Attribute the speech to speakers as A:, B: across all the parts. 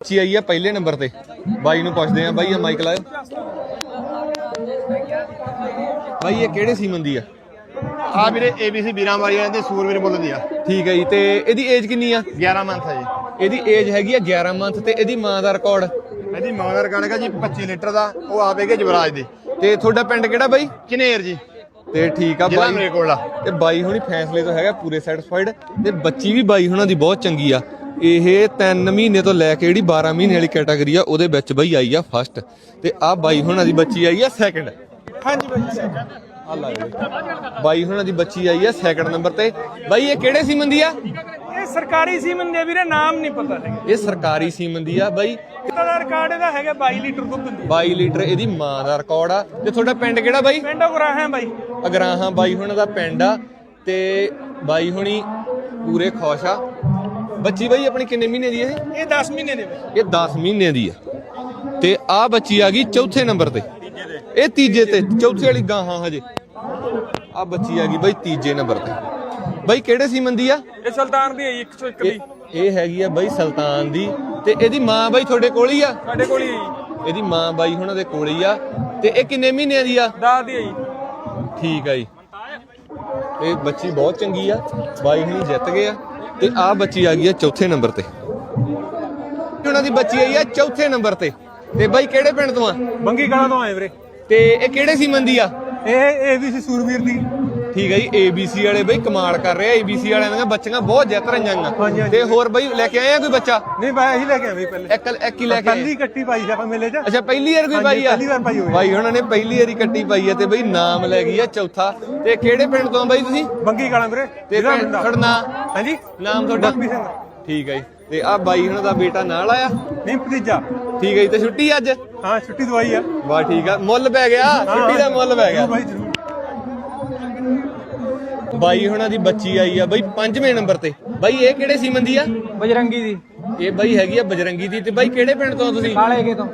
A: ਬੱਚੀ ਆਈ ਆ ਪਹਿਲੇ ਨੰਬਰ ਤੇ। ਬਾਈ ਨੂੰ ਪੁੱਛਦੇ ਆ ਬਾਈ ਆ ਮਾਈਕ ਲਾਇਓ। ਬਾਈ ਇਹ ਕਿਹੜੇ ਸੀਮਨ ਦੀ ਆ?
B: ਆ ਵੀਰੇ ABC ਵੀਰਾਂ ਵਾਲੀਆਂ ਦੇ ਸੂਰਵੀਰ ਮੁੱਲ ਦੀ ਆ।
A: ਠੀਕ ਹੈ ਜੀ ਤੇ ਇਹਦੀ ਏਜ ਕਿੰਨੀ ਆ?
B: 11 ਮੰਥ ਆ ਜੀ।
A: ਇਹਦੀ ਏਜ ਹੈਗੀ ਆ 11 ਮੰਥ ਤੇ ਇਹਦੀ ਮਾਂ ਦਾ ਰਿਕਾਰਡ
B: ਇਹਦੀ ਮਾਂ ਦਾ ਰਿਕਾਰਡ ਹੈਗਾ ਜੀ 25 ਲੀਟਰ ਦਾ ਉਹ ਆਵੇਗੇ ਜਵਰਾਜ ਦੀ।
A: ਤੇ ਤੁਹਾਡਾ ਪਿੰਡ ਕਿਹੜਾ ਬਾਈ?
B: ਕਿਨੇਰ ਜੀ।
A: ਤੇ ਠੀਕ ਆ ਬਾਈ
B: ਮੇਰੇ ਕੋਲ ਆ
A: ਤੇ ਬਾਈ ਹੁਣੀ ਫੈਸਲੇ ਤੋਂ ਹੈਗਾ ਪੂਰੇ ਸੈਟੀਸਫਾਈਡ ਤੇ ਬੱਚੀ ਵੀ ਬਾਈ ਹੁਣਾਂ ਦੀ ਬਹੁਤ ਚੰਗੀ ਆ। ਇਹ 3 ਮਹੀਨੇ ਤੋਂ ਲੈ ਕੇ ਜਿਹੜੀ 12 ਮਹੀਨੇ ਵਾਲੀ ਕੈਟਾਗਰੀ ਆ ਉਹਦੇ ਵਿੱਚ ਬਾਈ ਆਈ ਆ ਫਸਟ ਤੇ ਆ ਬਾਈ ਹੁਣਾਂ ਦੀ ਬੱਚੀ ਆਈ ਆ ਸੈਕੰਡ
B: ਹਾਂਜੀ ਬਾਈ
A: ਆ ਲਾ ਬਾਈ ਹੁਣਾਂ ਦੀ ਬੱਚੀ ਆਈ ਆ ਸੈਕੰਡ ਨੰਬਰ ਤੇ। ਬਾਈ ਇਹ ਕਿਹੜੇ ਸੀਮਨ ਦੀ ਆ?
C: ਇਹ ਸਰਕਾਰੀ ਸੀਮਨ ਦੇ ਵੀਰੇ ਨਾਮ ਨਹੀਂ ਪਤਾ ਹੈਗਾ।
A: ਇਹ ਸਰਕਾਰੀ ਸੀਮਨ ਦੀ ਆ ਬਾਈ।
C: ਦਾ ਰਿਕਾਰਡ ਇਹਦਾ ਹੈਗਾ 22 ਲੀਟਰ ਦੁੱਧ ਦਿੰਦੀ
A: 22 ਲੀਟਰ ਇਹਦੀ ਮਾਂ ਦਾ ਰਿਕਾਰਡ ਆ। ਤੇ ਤੁਹਾਡਾ ਪਿੰਡ ਕਿਹੜਾ ਬਾਈ?
C: ਪਿੰਡੋਂ ਗਰਾਹਾਂ ਬਾਈ।
A: ਅਗਰਾਹਾਂ ਬਾਈ ਹੁਣਾਂ ਦਾ ਪਿੰਡ ਆ। ਤੇ ਬਾਈ ਹੁਣੀ ਪੂਰੇ ਖੁਸ਼ ਆ। ਬੱਚੀ ਬਾਈ ਆਪਣੀ ਕਿੰਨੇ ਮਹੀਨੇ ਦੀ ਹੈ ਇਹ
C: ਇਹ 10 ਮਹੀਨੇ ਦੇ ਵਿੱਚ
A: ਇਹ 10 ਮਹੀਨਿਆਂ ਦੀ ਆ ਤੇ ਆ ਬੱਚੀ ਆ ਗਈ ਚੌਥੇ ਨੰਬਰ ਤੇ। ਇਹ ਤੀਜੇ ਤੇ ਚੌਥੇ ਵਾਲੀ ਗਾਹਾਂ ਹਜੇ। ਆ ਬੱਚੀ ਆ ਗਈ ਬਾਈ ਤੀਜੇ ਨੰਬਰ ਤੇ। ਬਾਈ ਕਿਹੜੇ ਸੀਮਨ ਦੀ ਆ?
C: ਇਹ ਸੁਲਤਾਨ ਦੀ ਹੈ 101 ਦੀ।
A: ਇਹ ਇਹ ਹੈਗੀ ਆ ਬਾਈ ਸੁਲਤਾਨ ਦੀ। ਤੇ ਇਹਦੀ ਮਾਂ ਬਾਈ ਤੁਹਾਡੇ ਕੋਲ ਹੀ ਆ?
C: ਸਾਡੇ ਕੋਲ ਹੀ ਹੈ ਜੀ।
A: ਇਹਦੀ ਮਾਂ ਬਾਈ ਹੁਣਾਂ ਦੇ ਕੋਲ ਹੀ ਆ। ਤੇ ਇਹ ਕਿੰਨੇ ਮਹੀਨਿਆਂ ਦੀ ਆ?
C: 10 ਦੀ ਹੈ ਜੀ।
A: ਠੀਕ ਆ ਜੀ। ਇਹ ਬੱਚੀ ਬਹੁਤ ਚੰਗੀ ਆ ਬਾਈ ਹੁਣੀ ਜਿੱਤ ਗਏ ਆ ਤੇ ਆ ਬੱਚੀ ਆ ਗਈ ਆ ਚੌਥੇ ਨੰਬਰ ਤੇ। ਉਹਨਾਂ ਦੀ ਬੱਚੀ ਆਈ ਆ ਚੌਥੇ ਨੰਬਰ ਤੇ। ਤੇ ਬਾਈ ਕਿਹੜੇ ਪਿੰਡ ਤੋਂ ਆ?
C: ਬੰਗੀ ਕਲਾਂ ਤੋਂ ਆਏ ਵੀਰੇ।
A: ਤੇ ਇਹ ਕਿਹੜੇ ਸੀਮਨ ਦੀ ਆ?
C: ਇਹ ਏਬੀਸੀ ਸੂਰਵੀਰ ਦੀ।
A: ਠੀਕ ਹੈ ਜੀ ABC ਵਾਲੇ ਬਈ ਕਮਾਲ ਕਰ ਰਹੇ ਆ ABC ਵਾਲਿਆਂ ਦੀਆਂ ਬੱਚੀਆਂ ਬਹੁਤ ਜਿੱਤ ਰਹੀਆਂ ਆ। ਤੇ ਹੋਰ ਬਈ ਲੈ ਕੇ ਆਏ ਆ ਕੋਈ ਬੱਚਾ?
C: ਨਹੀਂ ਬਾਈ ਅਸੀਂ ਲੈ ਕੇ ਆਏ ਪਹਿਲੇ।
A: ਇੱਕ ਇੱਕ ਹੀ ਲੈ ਕੇ
C: ਪਹਿਲੀ ਕੱਟੀ ਪਾਈ ਸੀ ਆਪਾਂ ਮੇਲੇ 'ਚ।
A: ਅੱਛਾ ਪਹਿਲੀ ਵਾਰ ਕੋਈ ਪਾਈ ਆ?
C: ਪਹਿਲੀ ਵਾਰ ਪਾਈ ਹੋਈ।
A: ਬਾਈ ਉਹਨਾਂ ਨੇ ਪਹਿਲੀ ਵਾਰੀ ਕੱਟੀ ਪਾਈ ਆ ਤੇ ਬਈ ਨਾਮ ਲੈ ਗਈ ਆ ਚੌਥਾ। ਤੇ ਕਿਹੜੇ ਪਿੰਡ ਤੋਂ ਬਾਈ ਤੁਸੀਂ?
C: ਬੰਗੀ ਕਲਾਂ ਵੀਰੇ
A: ਤੇ। ਤੁਹਾਡਾ ਨਾਂ?
C: ਹਾਂਜੀ?
A: ਨਾਮ ਤੁਹਾਡਾ?
C: ਲਖਵੀ ਸਿੰਘ।
A: ਠੀਕ ਹੈ ਜੀ। ਤੇ ਆ ਬਾਈ ਉਹਨਾਂ ਦਾ ਬੇਟਾ ਨਾਲ ਆਇਆ?
C: ਨਹੀਂ ਭਤੀਜਾ।
A: ਠੀਕ ਹੈ ਜੀ ਤੇ ਛੁੱਟੀ ਅੱਜ?
C: ਹਾਂ ਛੁੱਟੀ ਦਵਾਈ ਆ।
A: ਵਾਹ ਠੀਕ ਆ। ਮੁੱਲ ਪੈ ਗਿਆ? ਛੁੱਟੀ ਦਾ ਮੁੱਲ ਪੈ ਗਿਆ?
C: ਬਾਈ ਜ਼ਰੂਰ।
A: ਬਾਈ ਹੁਣਾਂ ਦੀ ਬੱਚੀ ਆਈ ਆ ਬਈ ਪੰਜਵੇਂ ਨੰਬਰ ਤੇ। ਬਾਈ ਇਹ ਕਿਹੜੇ ਸੀਮਨ ਦੀ ਆ?
C: ਬਜਰੰਗੀ ਦੀ।
A: ਇਹ ਬਾਈ ਹੈਗੀ ਆ ਬਜਰੰਗੀ ਦੀ ਤੇ ਬਾਈ ਕਿਹੜੇ ਪਿੰਡ ਤੋਂ ਆ ਤੁਸੀਂ?
C: ਕਾਲੇ ਕੇ ਤੋਂ।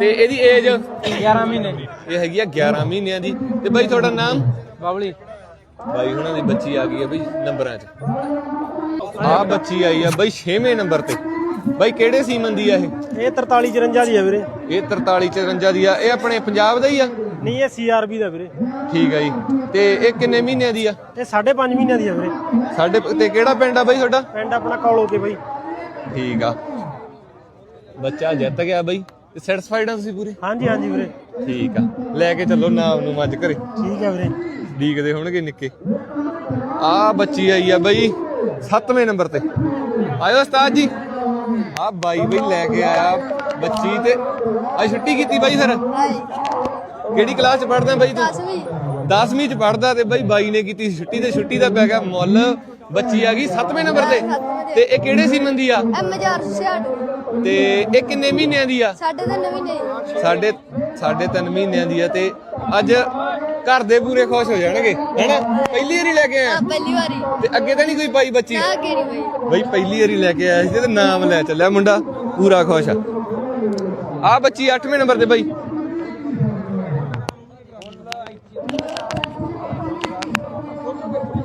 A: ਤੇ ਇਹਦੀ ਏਜ
C: 11 ਮਹੀਨੇ।
A: ਇਹ ਹੈਗੀ ਆ 11 ਮਹੀਨਿਆਂ ਦੀ। ਤੇ ਬਾਈ ਤੁਹਾਡਾ ਨਾਮ?
C: ਬਾਬਲੀ।
A: ਬਾਈ ਹੁਣਾਂ ਦੀ ਬੱਚੀ ਆ ਗਈ ਆ ਬਈ ਨੰਬਰਾਂ 'ਚ। ਆ ਬੱਚੀ ਆਈ ਆ ਬਈ 6ਵੇਂ ਨੰਬਰ ਤੇ। ਬਾਈ ਕਿਹੜੇ ਸੀਮਨ ਦੀ ਆ ਇਹ?
D: ਇਹ 43 54 ਦੀ ਹੈ ਵੀਰੇ।
A: ਇਹ 43 54 ਦੀ ਆ। ਇਹ ਆਪਣੇ ਪੰਜਾਬ ਦਾ ਹੀ ਆ?
D: ਨਹੀਂ ਇਹ ਸੀਆਰਬੀ ਦਾ ਵੀਰੇ।
A: ਠੀਕ ਆ ਜੀ। ਤੇ ਇਹ ਕਿੰਨੇ ਮਹੀਨਿਆਂ ਦੀ ਆ?
D: ਇਹ 5.5 ਮਹੀਨਿਆਂ ਦੀ ਹੈ ਵੀਰੇ।
A: ਸਾਡੇ ਤੇ ਕਿਹੜਾ ਪਿੰਡ ਆ ਬਾਈ ਤੁਹਾਡਾ?
D: ਪਿੰਡ ਆਪਣਾ ਕੌਲੋ ਕੇ ਬਾਈ।
A: ਠੀਕ ਆ। ਬੱਚਾ ਜਿੱਤ ਗਿਆ ਬਾਈ। ਤੇ ਸੈਟੀਸਫਾਈਡ ਆ ਤੁਸੀਂ ਪੂਰੇ?
D: ਹਾਂਜੀ ਹਾਂਜੀ ਵੀਰੇ।
A: ਠੀਕ ਆ। ਲੈ ਕੇ ਚੱਲੋ ਨਾਮ ਨੂੰ ਮੱਝ ਘਰੇ।
D: ਠੀਕ ਹੈ ਵੀਰੇ।
A: ਡੀਕਦੇ ਹੋਣਗੇ ਨਿੱਕੇ। ਆ ਬੱਚੀ ਆਈ ਆ ਬਾਈ 7ਵੇਂ ਨੰਬਰ ਤੇ। ਆਇਓ ਉਸਤਾਦ ਜੀ। ਆ ਬਾਈ ਬਈ ਲੈ ਕੇ ਆਇਆ ਬੱਚੀ ਤੇ। ਆ ਛੁੱਟੀ ਕੀਤੀ ਬਾਈ ਫਿਰ? ਕਿਹੜੀ ਕਲਾਸ ਚ ਪੜਦਾ ਬਾਈ ਤੂੰ?
E: 10ਵੀਂ
A: 10ਵੀਂ ਚ ਪੜਦਾ ਤੇ ਬਾਈ ਬਾਈ ਨੇ ਕੀਤੀ ਛੁੱਟੀ ਤੇ ਛੁੱਟੀ ਦਾ ਪੈ ਗਿਆ ਮੁੱਲ। ਬੱਚੀ ਆ ਗਈ 7ਵੇਂ ਨੰਬਰ ਤੇ। ਤੇ। ਇਹ ਕਿਹੜੇ ਸੀਮਨ ਦੀ ਆ?
E: ਐਮਜੀਆਰ 66
A: ਤੇ ਇਹ ਕਿੰਨੇ ਮਹੀਨਿਆਂ ਦੀ ਆ?
E: ਸਾਡੇ ਤਾਂ ਨਵੀਂ ਨਹੀਂ
A: ਸਾਡੇ ਸਾਡੇ 3 ਮਹੀਨਿਆਂ ਦੀ ਆ ਤੇ ਅੱਜ ਘਰ ਦੇ ਪੂਰੇ ਖੁਸ਼ ਹੋ ਜਾਣਗੇ ਹੈਨਾ? ਪਹਿਲੀ ਵਾਰੀ ਲੈ ਕੇ ਆਇਆ?
E: ਆ ਪਹਿਲੀ ਵਾਰੀ।
A: ਤੇ ਅੱਗੇ ਤਾਂ ਨਹੀਂ ਕੋਈ ਪਾਈ ਬੱਚੀ?
E: ਨਾ ਅੱਗੇ ਨਹੀਂ ਬਈ
A: ਬਈ ਪਹਿਲੀ ਵਾਰੀ ਲੈ ਕੇ ਆਇਆ ਸੀ ਤੇ ਨਾਮ ਲੈ ਚੱਲਿਆ ਮੁੰਡਾ ਪੂਰਾ ਖੁਸ਼ ਆ। ਆ ਬੱਚੀ 8ਵੇਂ ਨੰਬਰ ਤੇ ਬਾਈ।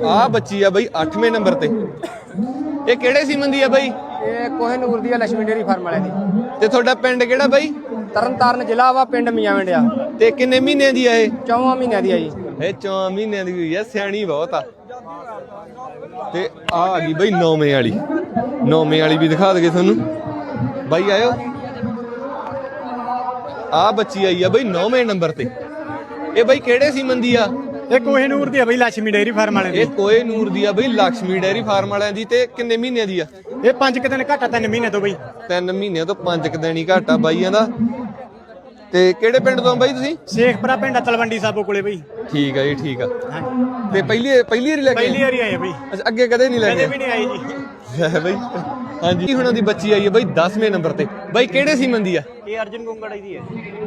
A: ਆ ਬੱਚੀ ਆ ਬਈ 8ਵੇਂ ਨੰਬਰ ਤੇ। ਇਹ ਕਿਹੜੇ ਸੀਮਨ ਦੀ ਆ ਬਾਈ?
F: ਇਹ ਕੋਹਨੂਰ ਦੀ ਆ ਲక్ష్ਮੀ ਡੇਰੀ ਫਾਰਮ ਵਾਲਿਆਂ ਦੀ।
A: ਤੇ ਤੁਹਾਡਾ ਪਿੰਡ ਕਿਹੜਾ ਬਾਈ?
F: ਤਰਨਤਾਰਨ ਜ਼ਿਲ੍ਹਾ ਵਾ ਪਿੰਡ ਮੀਆਂਵਿੰਡ
A: ਤੇ ਕਿੰਨੇ ਮਹੀਨਿਆਂ ਦੀ ਆ
F: ਚੌਵਾਂ ਮਹੀਨਿਆਂ ਦੀ ਆ
A: ਇਹ ਚੌਂ ਮਹੀਨਿਆਂ ਦੀ ਹੋਈ ਆ ਸਿਆਣੀ ਬਹੁਤ ਆ। ਤੇ ਆ ਆ ਗਈ ਬਈ ਨੌਵੇਂ ਵਾਲੀ। ਨੌਵੇਂ ਵਾਲੀ ਵੀ ਦਿਖਾ ਦਗੇ ਤੁਹਾਨੂੰ। ਬਾਈ ਆਇਓ। ਆ ਬੱਚੀ ਆਈ ਆ ਬਈ ਨੌਵੇਂ ਨੰਬਰ ਤੇ। ਇਹ ਬਈ ਕਿਹੜੇ ਸੀਮਨ ਦੀ ਆ?
D: ਇਹ ਕੋਹੇ ਨੂਰ ਦੀ ਆ ਬਈ ਲక్ష్ਮੀ ਡੇਰੀ ਫਾਰਮ ਵਾਲਿਆਂ ਦੀ।
A: ਇਹ ਕੋਹੇ ਨੂਰ ਦੀ ਆ ਬਈ ਲక్ష్ਮੀ ਡੇਰੀ ਫਾਰਮ ਵਾਲਿਆਂ ਦੀ। ਤੇ ਕਿੰਨੇ ਮਹੀਨੇ ਦੀ ਆ?
D: ਇਹ 5 ਕਿ ਦਿਨ ਘਾਟਾ 3 ਮਹੀਨੇ ਤੋਂ ਬਈ।
A: 3 ਮਹੀਨਿਆਂ ਤੋਂ 5 ਕਿ ਦਿਨ ਹੀ ਘਾਟਾ ਬਾਈਆਂ ਦਾ। ਤੇ ਕਿਹੜੇ ਪਿੰਡ ਤੋਂ ਬਾਈ ਤੁਸੀਂ?
D: ਸ਼ੇਖਪੁਰਾ ਪਿੰਡ ਤਲਵੰਡੀ ਸਾਬੋ ਕੋਲੇ ਬਾਈ।
A: ਠੀਕ ਆ ਜੀ ਠੀਕ ਆ। ਤੇ ਪਹਿਲੀ ਪਹਿਲੀ ਵਾਰੀ ਲੈ ਕੇ
D: ਪਹਿਲੀ ਵਾਰੀ ਆਏ ਬਾਈ।
A: ਅੱਛਾ ਅੱਗੇ ਕਦੇ ਨਹੀਂ ਲੈ
D: ਕਦੇ
A: ਕੇ
D: ਵੀ ਨਹੀਂ ਆਈ ਜੀ।
A: ਹੈ ਬਈ। ਹਾਂਜੀ ਹੁਣਾਂ ਦੀ ਬੱਚੀ ਆਈ ਹੈ ਬਈ 10ਵੇਂ ਨੰਬਰ ਤੇ। ਬਈ ਕਿਹੜੇ ਸੀਮਨ ਦੀ ਆ?
D: ਇਹ ਅਰਜਨ ਗੁੰਗੜਾ ਦੀ ਹੈ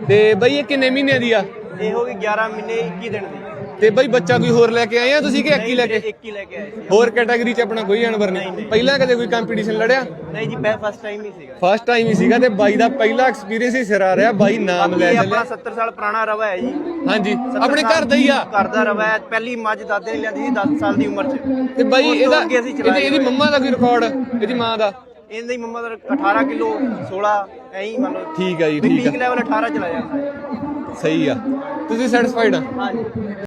A: ਤੇ ਬਈ ਇਹ ਕਿੰਨੇ ਮਹੀਨਿਆਂ ਦੀ ਆ?
D: ਇਹ ਹੋ ਗਈ 11 ਮਹੀਨੇ 21 ਦਿਨ ਦੀ।
A: ਤੇ ਬਈ ਬੱਚਾ ਕੋਈ ਹੋਰ ਲੈ ਕੇ ਆਏ ਆ ਤੁਸੀਂ ਕਿ ਇੱਕ ਹੀ ਲੈ ਕੇ?
D: ਇੱਕ ਹੀ ਲੈ ਕੇ ਆਏ ਸੀ।
A: ਹੋਰ ਕੈਟਾਗਰੀ 'ਚ ਆਪਣਾ ਕੋਈ ਜਾਨਵਰ ਨਹੀਂ। ਪਹਿਲਾਂ ਕਦੇ ਕੋਈ ਕੰਪੀਟੀਸ਼ਨ ਲੜਿਆ?
D: ਨਹੀਂ ਜੀ ਮੈਂ ਫਸਟ ਟਾਈਮ ਹੀ ਸੀਗਾ।
A: ਫਸਟ ਟਾਈਮ ਹੀ ਸੀਗਾ ਤੇ ਬਾਈ ਦਾ ਪਹਿਲਾ ਐਕਸਪੀਰੀਅੰਸ ਹੀ ਸਿਰ ਆ ਰਿਹਾ ਬਾਈ ਨਾਮ ਲੈ ਚੱਲਿਆ।
D: ਆਪਣਾ 70 ਸਾਲ ਪੁਰਾਣਾ ਰਵਾ ਹੈ ਜੀ।
A: ਹਾਂਜੀ ਆਪਣੇ ਘਰ ਦਾ ਹੀ ਆ।
D: ਘਰ ਦਾ ਰਵਾ ਹੈ। ਪਹਿਲੀ ਮੱਝ ਦਾਦੇ ਨੇ ਲਿਆਂਦੀ ਸੀ 10 ਸਾਲ ਦੀ ਉਮਰ 'ਚ।
A: ਤੇ ਬਾਈ ਇਹਦਾ ਇਹਦੀ ਮੰਮਾ ਦਾ ਕੋਈ ਰਿਕਾਰਡ ਇਹਦੀ ਮਾਂ ਦਾ?
D: ਇਹਦੀ ਮੰਮਾ ਦਾ 18 ਕਿਲੋ 16 ਐਂ ਹੀ ਮੰਨ ਲਓ।
A: ਠੀਕ ਆ ਜੀ ਠੀਕ ਆ।
D: ਲੈਵਲ 18 ਚਲਾ ਜਾਂਦਾ ਹੈ
A: ਸਹੀ ਆ। ਤੁਸੀਂ ਸੈਟੀਸਫਾਈਡ ਆ?
D: ਹਾਂਜੀ।